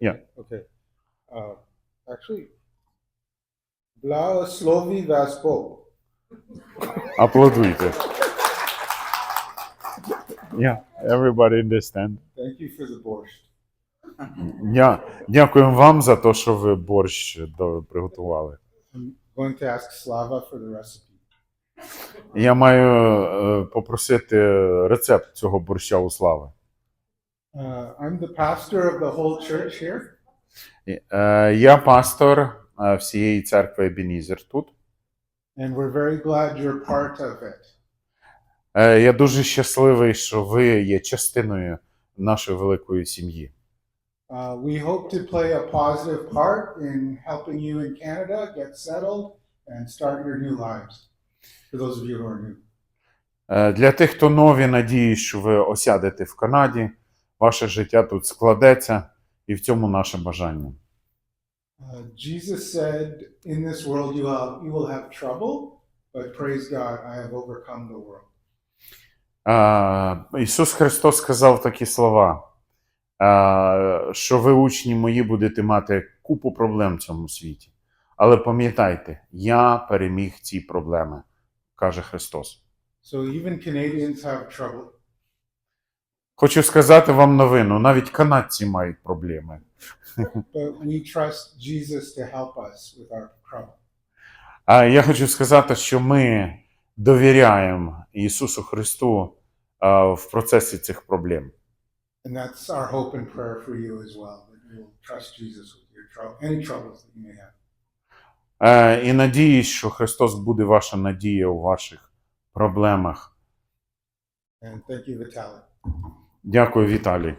Yeah. Okay. Uh, actually, Благослови вас Бог. Аплодуйте. Yeah, everybody understand. Thank you for the borscht. Я дякую вам за те, що ви борщ приготували. I'm going to ask Slava for the recipe. Я маю е, попросити рецепт цього борща у слави. Uh, I'm the pastor of the whole church here, Е, Я пастор е, всієї церкви Ебінізер тут. and we're very glad you're part of it. Е, Я дуже щасливий, що ви є частиною нашої великої сім'ї. Uh, we hope to play a positive part in helping you in Canada get settled and start your new lives. For those of you who are new. Е, Для тих, хто нові, надію, що ви осядете в Канаді, ваше життя тут складеться, і в цьому наше бажання. Uh, Jesus said, In this world you, will you will have trouble, but praise God, I have overcome the world. Е, Ісус Христос сказав такі слова, е, що ви, учні мої, будете мати купу проблем в цьому світі. Але пам'ятайте, я переміг ці проблеми, каже Христос. So even Canadians have trouble. Хочу сказати вам новину: навіть канадці мають проблеми. But we trust Jesus to help us with our trouble. А я хочу сказати, що ми довіряємо Ісусу Христу е, в процесі цих проблем. Е, І надіюсь, що Христос буде ваша надія у ваших проблемах. And thank you, Vitaly. Дякую, Віталій.